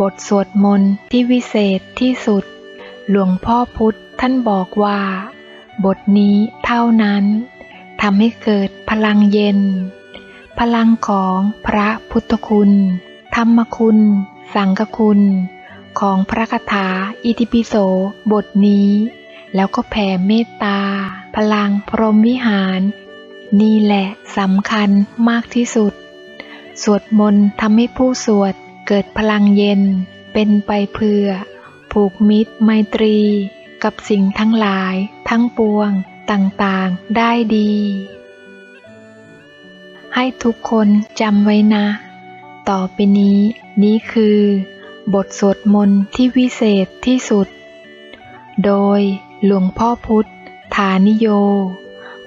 บทสวดมนต์ที่วิเศษที่สุด หลวงพ่อพุธท่านบอกว่า บทนี้เท่านั้นทำให้เกิดพลังเย็น พลังของพระพุทธคุณ ธรรมคุณ สังฆคุณ ของพระคาถาอิติปิโสบทนี้ แล้วก็แผ่เมตตา พลังพรหมวิหาร นี่แหละสำคัญมากที่สุด สวดมนต์ทำให้ผู้สวด เกิดพลังเย็นเป็นไปเพื่อ ผูกมิตรไมตรี กับสิ่งทั้งหลายทั้งปวงต่างๆได้ดี ให้ทุกคนจำไว้นะ ต่อไปนี้นี้คือ บทสวดมนต์ที่วิเศษที่สุด โดยหลวงพ่อพุทธฐานิโย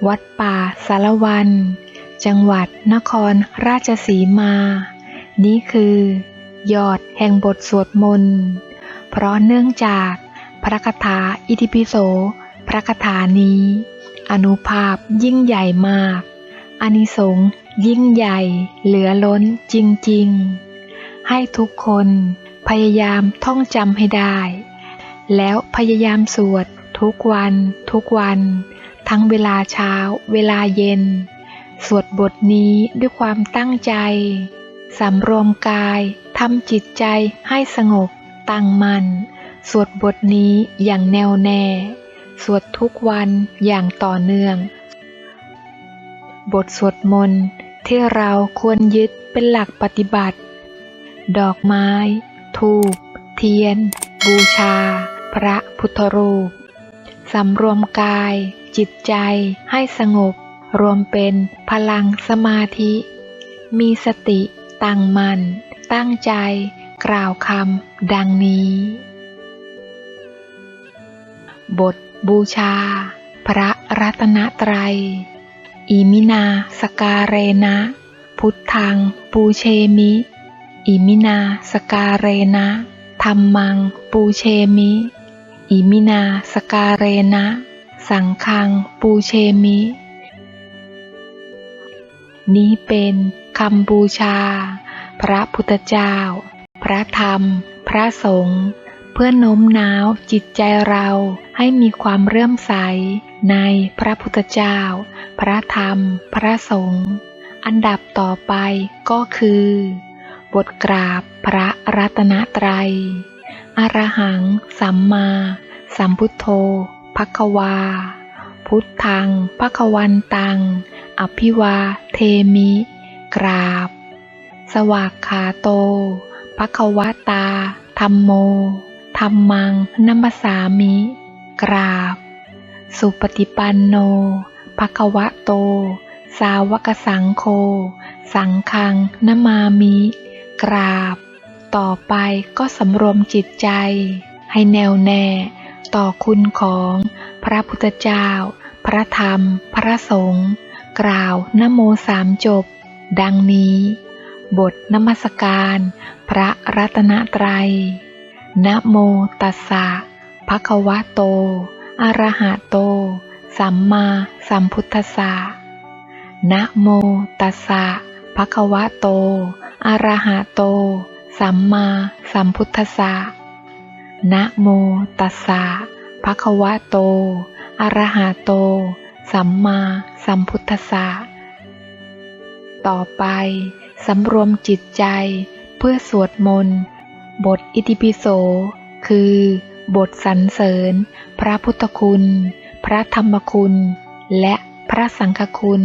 วัดป่าสารวัน จังหวัดนครราชสีมา นี้คือ ยอดแห่งบทสวดมนต์ เพราะเนื่องจากพระคาถาอิติปิโส พระคาถานี้ อนุภาพยิ่งใหญ่มาก อนิสงส์ยิ่งใหญ่เหลือล้นจริงๆ ให้ทุกคนพยายามท่องจำให้ได้ แล้วพยายามสวดทุกวันทุกวัน ทั้งเวลาเช้า เวลาเย็น สวดบทนี้ด้วยความตั้งใจสำรวมกาย ทำจิตใจให้สงบตั้งมัน่น สวดบทนี้อย่างแน่วแน่ สวดทุกวันอย่างต่อเนื่อง บทสวดมนต์ที่เราควรยึดเป็นหลักปฏิบัติ ดอกไม้ ทูบ เทียน บูชา พระพุทธรูป สำรวมกาย จิตใจให้สงบ รวมเป็นพลังสมาธิ มีสติตั้งมัน่น ตั้งใจกล่าวคำดังนี้ บทบูชา พระรัตนตรัย อิมินาสการเรนะ พุทธังปูเชมิ อิมินาสการเรนะธรรมังปูเชมิ อิมินาสการเรนะ สังฆังปูเชมิ นี้เป็นคำบูชา พระพุทธเจ้า พระธรรม พระสงฆ์เพื่อโน้มน้าวจิตใจเราให้มีความเรื่อมใสในพระพุทธเจ้า พระธรรม พระสงฆ์อันดับต่อไปก็คือ บทกราบพระรัตนตรัย อรหัง สัมมา สัมพุทโธภควา พุทธังภควันตัง อภิวาเทมิ กราบ สวากขาโตภควตา ธรรมโม ธรรมังนัมสสามิ กราบ สุปฏิปันโนภควะโต สาวกสังโฆ สังฆังนมามิ กราบ ต่อไปก็สำรวมจิตใจ ให้แน่วแน่ ต่อคุณของพระพุทธเจ้า พระธรรม พระสงฆ์ กล่าวนโมสามจบ ดังนี้ บทนมัสการ พระรัตนตรัย นะโมตัสสะภะคะวะโต อะระหะโต สัมมาสัมพุทธัสสะ นะโมตัสสะภะคะวะโต อะระหะโต สัมมาสัมพุทธัสสะ นะโมตัสสะภะคะวะโต อะระหะโต สัมมาสัมพุทธัสสะ ต่อไป สำรวมจิตใจเพื่อสวดมนต์ บทอิติปิโส คือ บทสรรเสริญ พระพุทธคุณ พระธรรมคุณ และพระสังฆคุณ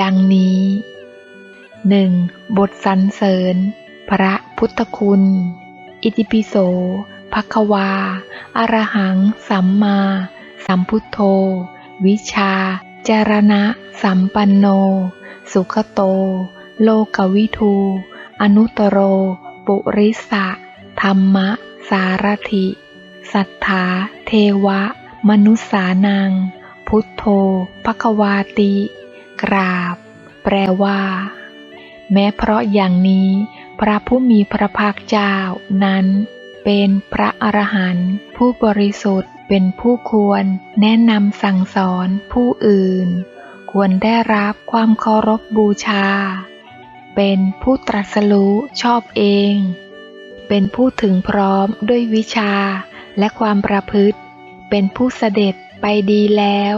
ดังนี้ 1. บทสรรเสริญ พระพุทธคุณ อิติปิโสภควาอรหัง สัมมา สัมพุทโธ วิชา จารณะ สัมปันโน สุขโต โลกวิทู อนุตโร ปุริสะ ธรรมะ สารถิ สัทธา เทวะ มนุษานัง พุทโธภควาติ กราบ แปลว่า แม้เพราะอย่างนี้ พระผู้มีพระภาคเจ้านั้น เป็นพระอรหันต์ผู้บริสุทธิ์เป็นผู้ควรแนะนำสั่งสอนผู้อื่น ควรได้รับความเคารพบบูชา เป็นผู้ตรัสรู้ชอบเอง เป็นผู้ถึงพร้อมด้วยวิชาและความประพฤติ เป็นผู้เสด็จไปดีแล้ว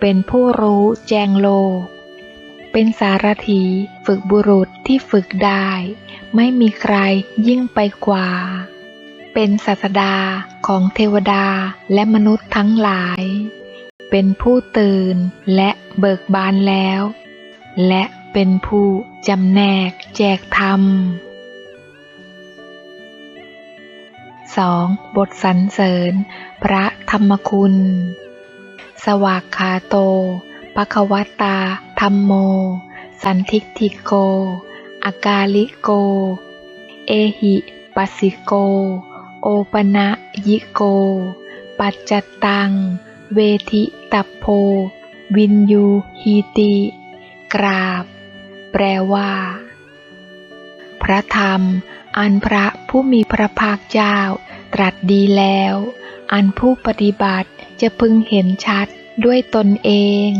เป็นผู้รู้แจงโลก เป็นสารถีฝึกบุรุษที่ฝึกได้ ไม่มีใครยิ่งไปกว่า เป็นศาสดาของเทวดาและมนุษย์ทั้งหลาย เป็นผู้ตื่นและเบิกบานแล้ว และ เป็นผู้จำแนกแจกธรรม 2. บทสรรเสริญ พระธรรมคุณ สวากขาโตปะคะวตาธรรมโม สันทิฏฐิโก อากาลิโก เอหิปัสสิโก โอปนะยิโก ปัจจตัง เวทิตัพโพ วินยูฮีติ กราบ ปลว่า พระธรรม อันพระผู้มีพระภาคเจ้า ตรัสดีแล้ว อันผู้ปฏิบัติจะพึงเห็นชัดด้วยตนเอง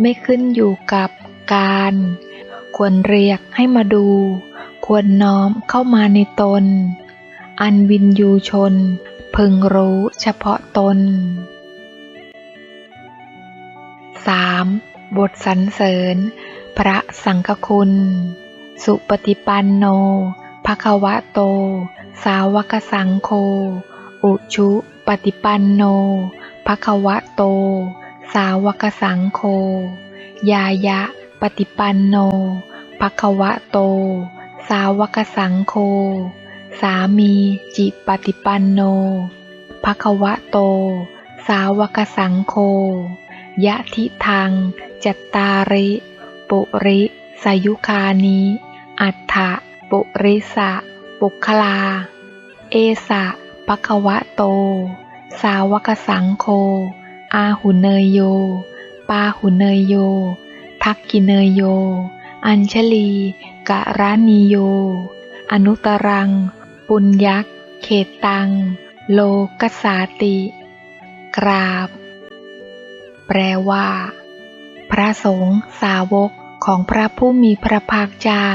ไม่ขึ้นอยู่กับการ ควรเรียกให้มาดู ควรน้อมเข้ามาในตน อันวินยูชน พึงรู้เฉพาะตน 3. บทสรรเสริญ พระสังฆคุณ สุปฏิปันโนภควะโต สาวกสังโฆ อุชุปฏิปันโนภควะโต สาวกสังโฆ ยายะปฏิปันโนภควะโต สาวกสังโฆ สามีจิปฏิปันโนภควะโต สาวกสังโฆ ยะทิทังจัตตาริ ปุริสายุคานิ อัฏฐะปุริสะปุคลา เอสะปะคะวะโต สาวกสังโฆอาหุเนยโย ปาหุเนยโย ทักกิเนยโย อัญชลีกะรานิโย อนุตรัง ปุญยักเขตตัง โลกสาติ กราบ แปลว่า พระสงฆ์สาวกของพระผู้มีพระภาคเจ้า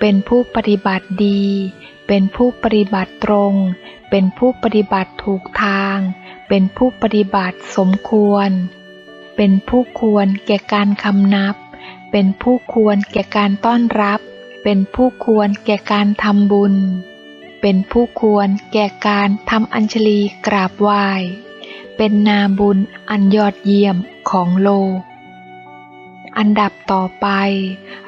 เป็นผู้ปฏิบัติดี เป็นผู้ปฏิบัติตรง เป็นผู้ปฏิบัติถูกทาง เป็นผู้ปฏิบัติสมควร เป็นผู้ควรแก่การคำนับ เป็นผู้ควรแก่การต้อนรับ เป็นผู้ควรแก่การทำบุญ เป็นผู้ควรแก่การทำอัญชลีกราบไหว้ เป็นนาบุญอันยอดเยี่ยมของโลก อันดับต่อไป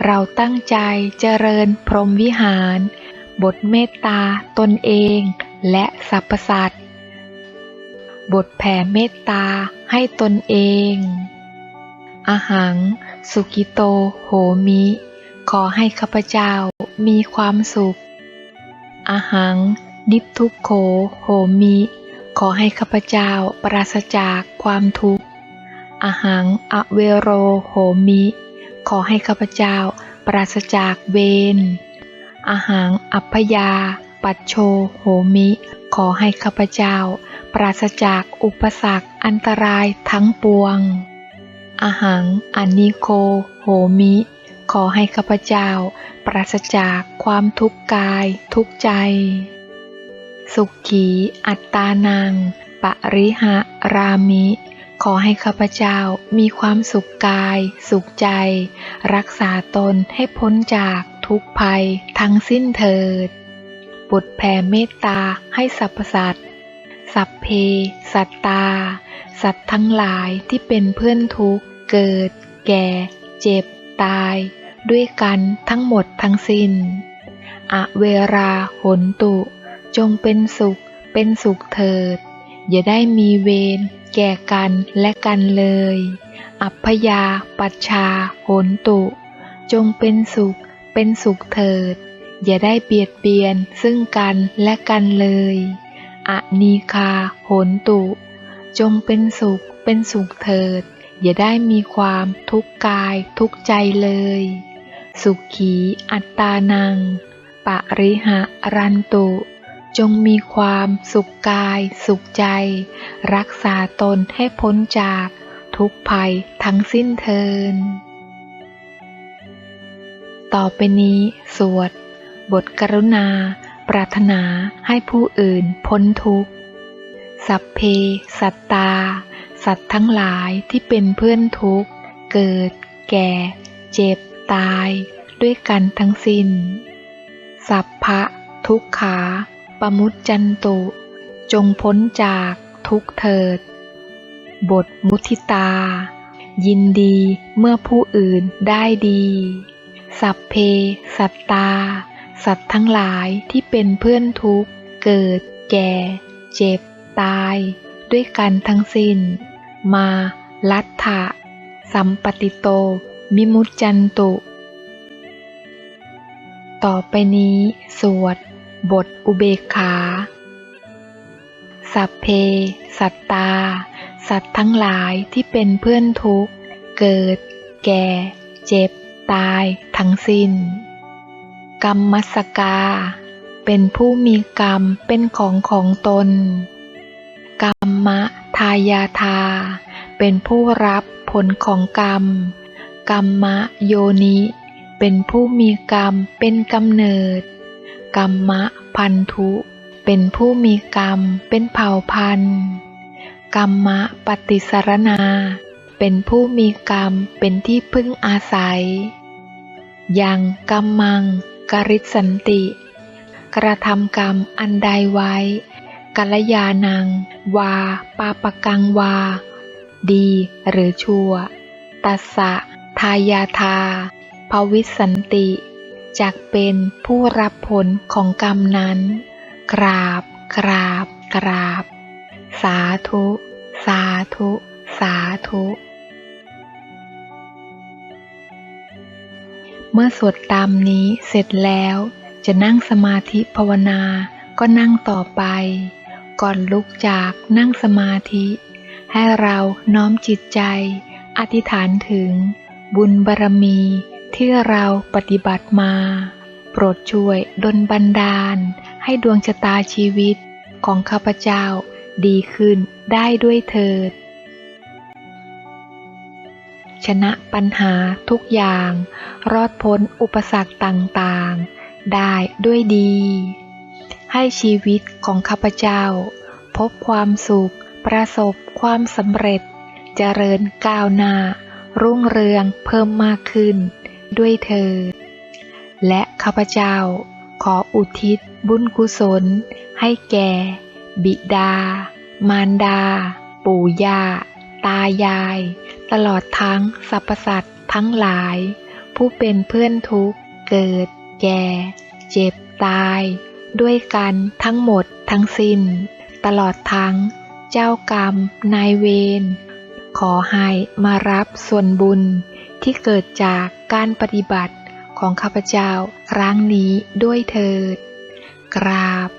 เราตั้งใจเจริญพรหมวิหาร บทเมตตาตนเองและสรรพสัตว์บทแผ่เมตตาให้ตนเองอาหัง สุกิโต โหมิ ขอให้ข้าพเจ้ามีความสุขอาหังนิทุกโข โหมิ ขอให้ข้าพเจ้าปราศจากความทุกข์ อาหังอเวโรโหมิ ขอให้ข้าพเจ้าปราศจากเวรอาหังอัพยา ปัจโชโหมิ ขอให้ข้าพเจ้า ปราศจากอุปสรรคอันตรายทั้งปวงอาหังอนิโคโหมิ ขอให้ข้าพเจ้า ปราศจากความทุกข์กายทุกใจ สุขีอัตตานัง ปริหะรามิ ขอให้ข้าพเจ้ามีความสุขกาย สุขใจ รักษาตนให้พ้นจากทุกภัยทั้งสิ้นเถิดบทแผ่เมตตาให้สรรพสัตว์ สัพเพ สัตตา สัตว์ทั้งหลายที่เป็นเพื่อนทุกข์ เกิด แก่ เจ็บ ตาย ด้วยกันทั้งหมดทั้งสิ้น อเวราหนตุ จงเป็นสุข เป็นสุขเถิด อย่าได้มีเวร แก่กันและกันเลย อัพยาปัชชาโหนตุ จงเป็นสุข เป็นสุขเถิด อย่าได้เบียดเบียนซึ่งกันและกันเลยอนีคาโหนตุ จงเป็นสุข เป็นสุขเถิด อย่าได้มีความทุกข์กายทุกข์ใจเลย สุขีอัตตานัง ปะริหะรันตุ จงมีความสุขกาย สุขใจ รักษาตนให้พ้นจากทุกภัยทั้งสิ้นเทิน ต่อไปนี้ สวด บทกรุณา ปรารถนาให้ผู้อื่นพ้นทุกข์ สัพเพ สัตตา สัตว์ทั้งหลายที่เป็นเพื่อนทุกข์ เกิด แก่ เจ็บ ตาย ด้วยกันทั้งสิ้น สัพพะ ทุกขา ปมุจจันตุ จงพ้นจากทุกเถิด บทมุทิตา ยินดีเมื่อผู้อื่นได้ดี สัพเพ สัตตา สัตว์ทั้งหลายที่เป็นเพื่อนทุกเกิด แก่ เจ็บ ตาย ด้วยกันทั้งสิ้น มาลัตถะสัมปติโต มิมุจจันตุ ต่อไปนี้สวด บทอุเบกขา สัพเพ สัตตา สัตว์ทั้งหลายที่เป็นเพื่อนทุกข์ เกิด แก่ เจ็บ ตาย ทั้งสิ้น กรรมมัสกา เป็นผู้มีกรรมเป็นของของตน กรรมะทายาทา เป็นผู้รับผลของกรรม กรรมะโยนิ เป็นผู้มีกรรมเป็นกำเนิด กรรมะพันธุ เป็นผู้มีกรรม เป็นเผ่าพันธุ์กรรมะปฏิสารนา เป็นผู้มีกรรมเป็นที่พึ่งอาศัย ยังกรรมัง กริสันติ กระทำกรรมอันใดไว้กัลยาณัง วา ปาปกังวา ดีหรือชั่ว ตัสสะทายาทาภวิสันติ จากเป็นผู้รับผลของกรรมนั้น กราบ กราบ กราบ สาธุ สาธุ สาธุ เมื่อสวดตามนี้เสร็จแล้ว จะนั่งสมาธิภาวนา ก็นั่งต่อไป ก่อนลุกจากนั่งสมาธิ ให้เราน้อมจิตใจ อธิษฐานถึงบุญบารมี ที่เราปฏิบัติมา โปรดช่วยดลบันดาล ให้ดวงชะตาชีวิตของข้าพเจ้าดีขึ้นได้ด้วยเถิด ชนะปัญหาทุกอย่าง รอดพ้นอุปสรรคต่างๆ ได้ด้วยดี ให้ชีวิตของข้าพเจ้า พบความสุข ประสบความสำเร็จ เจริญก้าวหน้ารุ่งเรืองเพิ่มมากขึ้น ด้วยเถิดและข้าพเจ้าขออุทิศบุญกุศล ให้แก่ บิดา มารดา ปู่ย่า ตายาย ตลอดทั้งสรรพสัตว์ทั้งหลาย ผู้เป็นเพื่อนทุกเกิด แก่ เจ็บตาย ด้วยกันทั้งหมดทั้งสิ้น ตลอดทั้งเจ้ากรรมนายเวรขอให้มารับส่วนบุญที่เกิดจาก การปฏิบัติของข้าพเจ้าครั้งนี้ด้วยเถิด กราบ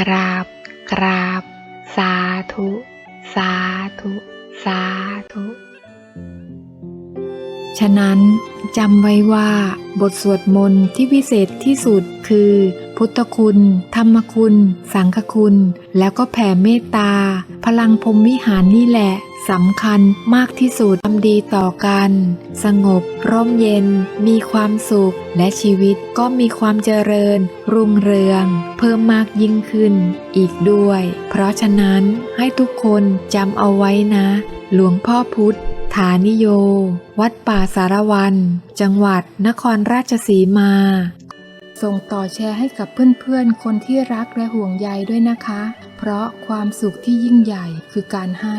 กราบ กราบ สาธุ สาธุ สาธุ ฉะนั้นจำไว้ว่าบทสวดมนต์ที่วิเศษที่สุดคือ พุทธคุณ ธรรมคุณ สังฆคุณ แล้วก็แผ่เมตตา พลังพรมวิหารนี่แหละ สำคัญมากที่สุดทำดีต่อกัน สงบ ร่มเย็น มีความสุข และชีวิตก็มีความเจริญ รุ่งเรือง เพิ่มมากยิ่งขึ้น อีกด้วย เพราะฉะนั้นให้ทุกคนจำเอาไว้นะ หลวงพ่อพุธฐานิโย วัดป่าสารวัน จังหวัดนครราชสีมา ส่งต่อแชร์ให้กับเพื่อนๆ คนที่รักและห่วงใยด้วยนะคะ เพราะความสุขที่ยิ่งใหญ่คือการให้